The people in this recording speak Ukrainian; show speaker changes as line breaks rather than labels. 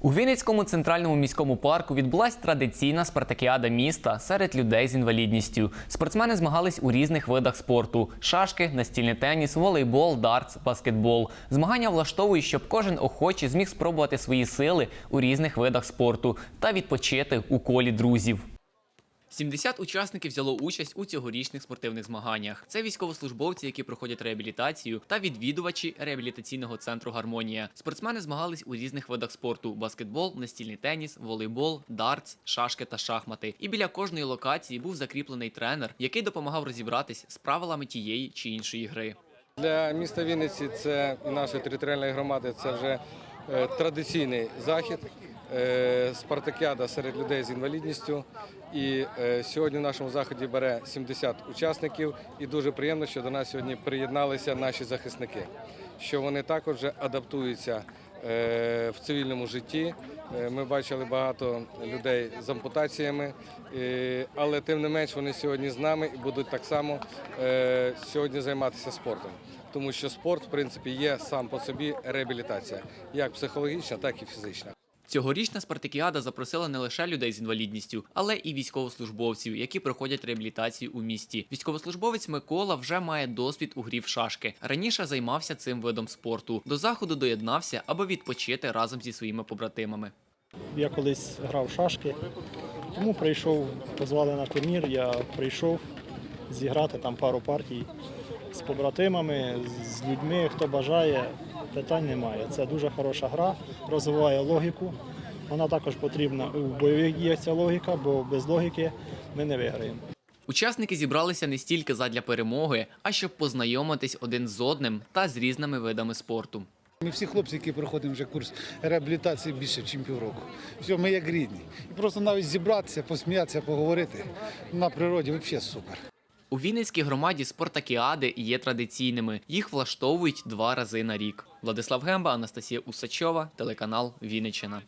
У Вінницькому центральному міському парку відбулась традиційна спартакіада міста серед людей з інвалідністю. Спортсмени змагались у різних видах спорту: шашки, настільний теніс, волейбол, дартс, баскетбол. Змагання влаштовують, щоб кожен охочий зміг спробувати свої сили у різних видах спорту та відпочити у колі друзів. 70 учасників взяло участь у цьогорічних спортивних змаганнях. Це військовослужбовці, які проходять реабілітацію, та відвідувачі реабілітаційного центру Гармонія. Спортсмени змагались у різних видах спорту: баскетбол, настільний теніс, волейбол, дартс, шашки та шахмати. І біля кожної локації був закріплений тренер, який допомагав розібратись з правилами тієї чи іншої гри.
Для міста Вінниці це і нашої територіальної громади це вже е, традиційний захід. Е, Спартакіада серед людей з інвалідністю. І е, сьогодні в нашому заході бере 70 учасників. І дуже приємно, що до нас сьогодні приєдналися наші захисники, що вони також адаптуються е, в цивільному житті. Ми бачили багато людей з ампутаціями, але тим не менш вони сьогодні з нами і будуть так само сьогодні займатися спортом. Тому що спорт, в принципі, є сам по собі реабілітація, як психологічна, так і фізична.
Цьогорічна спартакіада запросила не лише людей з інвалідністю, але і військовослужбовців, які проходять реабілітацію у місті. Військовослужбовець Микола вже має досвід у грі в шашки. Раніше займався цим видом спорту. До заходу доєднався, аби відпочити разом зі своїми побратимами.
Я колись грав в шашки, тому прийшов, позвали на турнір, я прийшов зіграти там пару партій з побратимами, з людьми, хто бажає, питань немає. Це дуже хороша гра, розвиває логіку. Вона також потрібна у бойових діях ця логіка, бо без логіки ми не виграємо.
Учасники зібралися не стільки задля перемоги, а щоб познайомитись один з одним та з різними видами спорту.
Ми всі хлопці, які проходимо вже курс реабілітації більше, ніж півроку. Все, ми як рідні. І просто навіть зібратися, посміятися, поговорити на природі взагалі супер.
У Вінницькій громаді спортакіади є традиційними. Їх влаштовують два рази на рік. Владислав Гемба, Анастасія Усачова, телеканал Вінниччина.